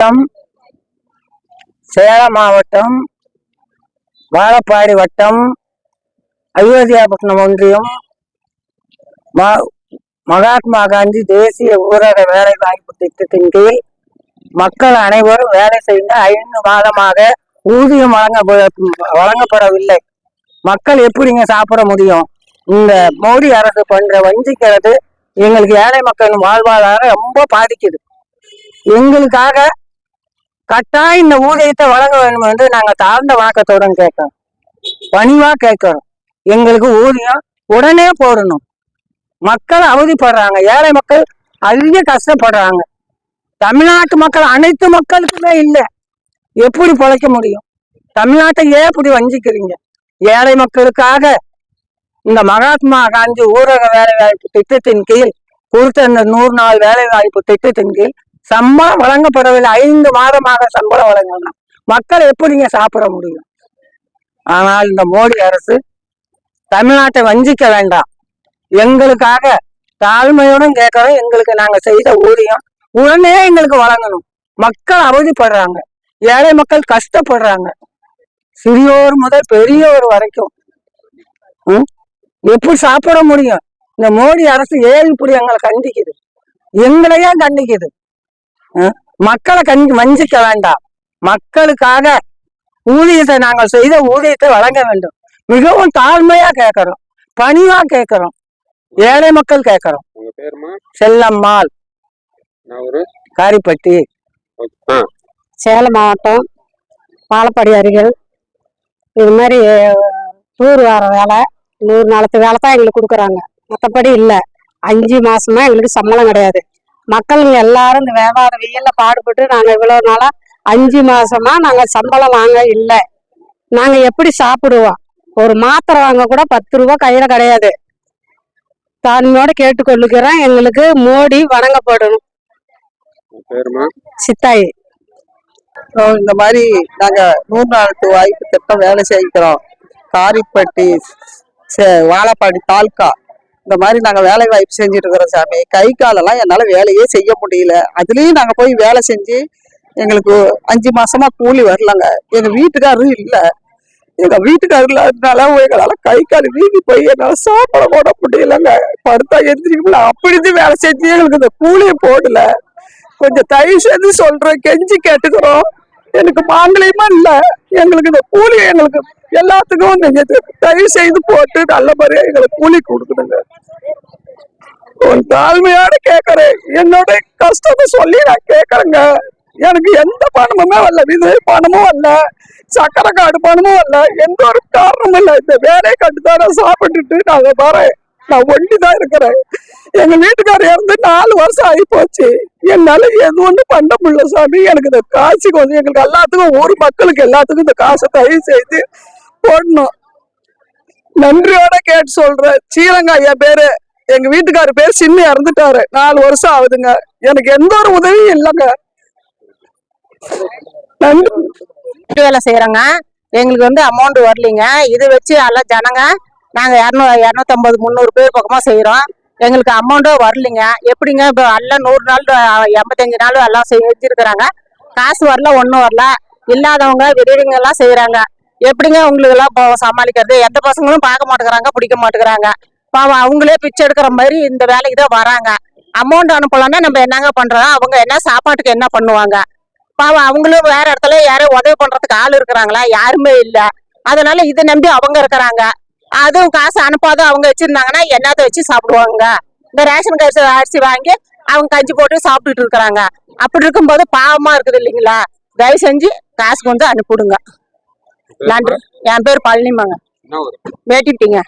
மாவட்டம் சேலம் மாவட்டம் வாழப்பாடி வட்டம் அயோத்தியாபட்டினம் ஒன்றியம் ம- மகாத்மா காந்தி தேசிய ஊரக வேலை வாய்ப்பு திட்டத்தின் கீழ் மக்கள் அனைவரும் வேலை செய்து ஐந்து மாதமாக ஊதியம் வழங்க வழங்கப்படவில்லை. மக்கள் எப்படிங்க சாப்பிட முடியும்? இந்த மோடி அரசு பண்ற வஞ்சிக்கிறது எங்களுக்கு ஏழை மக்களின் வாழ்வாதாரம் ரொம்ப பாதிக்குது. எங்களுக்காக கட்டாயம் இந்த ஊதியத்தை வழங்க வேண்டும் என்று நாங்க தாழ்ந்த வணக்கத்துடன் கேட்கிறோம். பணிவா கேட்கிறோம். எங்களுக்கு ஊதியம் உடனே போடணும். மக்கள் அவதிப்படுறாங்க. ஏழை மக்கள் அதிக கஷ்டப்படுறாங்க. தமிழ்நாட்டு மக்கள் அனைத்து மக்களுக்குமே இல்லை. எப்படி பிழைக்க முடியும்? தமிழ்நாட்டை ஏன் இப்படி வஞ்சிக்கிறீங்க? ஏழை மக்களுக்காக இந்த மகாத்மா காந்தி ஊரக வேலைவாய்ப்பு திட்டத்தின் கீழ் கொடுத்த இந்த நூறு நாள் வேலைவாய்ப்பு திட்டத்தின் கீழ் சம்பளம் வழங்கப்படவில்லை. ஐந்து மாதமாக சம்பளம் வழங்கலாம். மக்கள் எப்படிங்க சாப்பிட முடியும்? ஆனால் இந்த மோடி அரசு தமிழ்நாட்டை வஞ்சிக்க வேண்டாம். எங்களுக்காக தாழ்மையுடன் கேட்கறோம். எங்களுக்கு நாங்க செய்த ஊதியம் உடனே எங்களுக்கு வழங்கணும். மக்கள் அவதிப்படுறாங்க. ஏழை மக்கள் கஷ்டப்படுறாங்க. சிறியோர் முதல் பெரியோர் வரைக்கும் ம்? எப்படி சாப்பிட முடியும்? இந்த மோடி அரசு ஏழு இப்படி எங்களை கண்டிக்குது. எங்களையே கண்டிக்குது. மக்களை கண்டி வஞ்சிக்க வேண்டாம். மக்களுக்காக ஊதியத்தை நாங்கள் செய்த ஊதியத்தை வழங்க வேண்டும். மிகவும் தாழ்மையா கேட்கிறோம். பணிவா கேட்கிறோம். ஏழை மக்கள் கேட்கிறோம். செல்லம்மாள். நான் ஒரு காரிப்பட்டி. சேலம் மாவட்டம் பாலப்பாடி அருகில். இது மாதிரி டூர் வர வேலை நூறு நாளத்து வேலை தான் எங்களுக்கு கொடுக்குறாங்க. மற்றபடி இல்லை. அஞ்சு மாசமா எங்களுக்கு சம்பளம் கிடையாது. மக்களுங்க எல்லாரும் இந்த வியாபார வெயில்ல பாடுபட்டு நாங்கள் இவ்வளோ நாளாக அஞ்சு மாசமா நாங்கள் சம்பளம் வாங்க இல்லை. நாங்கள் எப்படி சாப்பிடுவோம்? ஒரு மாத்திரை வாங்க கூட பத்து ரூபா கையில் கிடையாது. தாழ்மையோட கேட்டுக்கொள்ளுக்கிறேன் எங்களுக்கு மோடி வணங்கப்படணும் சித்தாயி. அப்புறம் இந்த மாதிரி நாங்க நூறு நாளுக்கு வாய்ப்பு திட்டம் வேலை செய்கிறோம். காரிப்பட்டி சே- வாழப்பாடி தாலுக்கா இந்த மாதிரி நாங்கள் வேலை வாய்ப்பு செஞ்சுட்டு இருக்கிறோம் சாமி. கை காலெல்லாம் என்னால் வேலையே செய்ய முடியல. அதுலேயும் நாங்கள் போய் வேலை செஞ்சு எங்களுக்கு அஞ்சு மாசமா கூலி வரலங்க. எங்கள் வீட்டுக்காரரும் இல்லை. எங்கள் வீட்டுக்காரர் இல்லாததுனால எங்களால் கை கால் வீங்கி போய் என்னால் சாப்பிட கூட முடியலங்க. படுத்தா எந்திரிக்கல அப்படி இருந்து வேலை செஞ்சு எங்களுக்கு இந்த கூலியை போடல. கொஞ்சம் தயவு செஞ்சு சொல்கிறோம் கெஞ்சி கேட்டுக்கிறோம். எனக்கு மாங்கலியமா இல்லை. எங்களுக்கு இந்த கூலி எங்களுக்கு எல்லாத்துக்கும் நீங்க தயவு செய்து போட்டு நல்லபடியா எங்களுக்கு கூலி கொடுக்குதுங்க ஒரு தாழ்மையோட கேக்குறேன். என்னோட கஷ்டத்தை சொல்லி நான் கேக்குறேங்க. எனக்கு எந்த பணமுமே வரல. விதை பணமும் வரல. சக்கரை காடு பணமும் வரல. எந்த ஒரு காரணமும் இல்லை. இந்த வேலையை கட்டுதான் சாப்பிட்டுட்டு நான் வரேன். நான் ஒண்டி தான் இருக்கிறேன். எங்க வீட்டுக்காரர் இறந்து நாலு வருஷம் ஆகி போச்சு. என்னால எது ஒண்ணு பண்ண முடியல சாமி. எனக்கு இந்த காசு கொஞ்சம் எங்களுக்கு எல்லாத்துக்கும் ஒரு மக்களுக்கு எல்லாத்துக்கும் இந்த காசை தயவு செய்து போடணும். நன்றியோட கேட்டு சொல்றேன். சீரங்க ஐயா பேரு எங்க வீட்டுக்காரர் பேர் சின்ன இறந்துட்டாரு. நாலு வருஷம் ஆகுதுங்க. எனக்கு எந்த ஒரு உதவியும் இல்லைங்க. நன்றி. வேலை செய்யறோங்க. எங்களுக்கு வந்து அமௌண்ட் வரலைங்க. இது வச்சு எல்லாம் ஜனங்க நாங்க இரநூறு இரநூத்தம்பது முந்நூறு பேர் பக்கமா செய்யறோம் எங்களுக்கு அமௌண்ட்டும் வரலைங்க. எப்படிங்க இப்போ எல்லாம் நூறு நாள் எண்பத்தஞ்சு நாள் எல்லாம் செஞ்சுருக்கிறாங்க. காசு வரல ஒன்றும் வரல. இல்லாதவங்க விரைவிங்க எல்லாம் எப்படிங்க உங்களுக்கு எல்லாம் இப்போ சமாளிக்கிறது? எந்த பசங்களும் பார்க்க மாட்டேங்கிறாங்க பிடிக்க மாட்டேங்கிறாங்க. பாவம் அவங்களே பிச்சை எடுக்கிற மாதிரி இந்த வேலைக்கு தான் வராங்க. அமௌண்ட் அனுப்பலான்னா நம்ம என்னங்க பண்றோம் அவங்க என்ன சாப்பாட்டுக்கு என்ன பண்ணுவாங்க? பாவம் அவங்களும் வேற இடத்துல யாரும் உதவி பண்றதுக்கு ஆள் இருக்கிறாங்களா? யாருமே இல்லை. அதனால இதை நம்பி அவங்க இருக்கிறாங்க. அதுவும் காசு அனுப்பாத அவங்க வச்சிருந்தாங்கன்னா என்னத்த வச்சு சாப்பிடுவாங்க? இந்த ரேஷன் காசு அரிசி வாங்கி அவங்க கஞ்சி போட்டு சாப்பிட்டுட்டு இருக்கிறாங்க. அப்படி இருக்கும்போது பாவமா இருக்குது இல்லைங்களா? தயவு செஞ்சு காசு கொண்டு அனுப்பிவிடுங்க. நன்றி. என் பேர் பழனிமாங்க வேட்டிட்டீங்க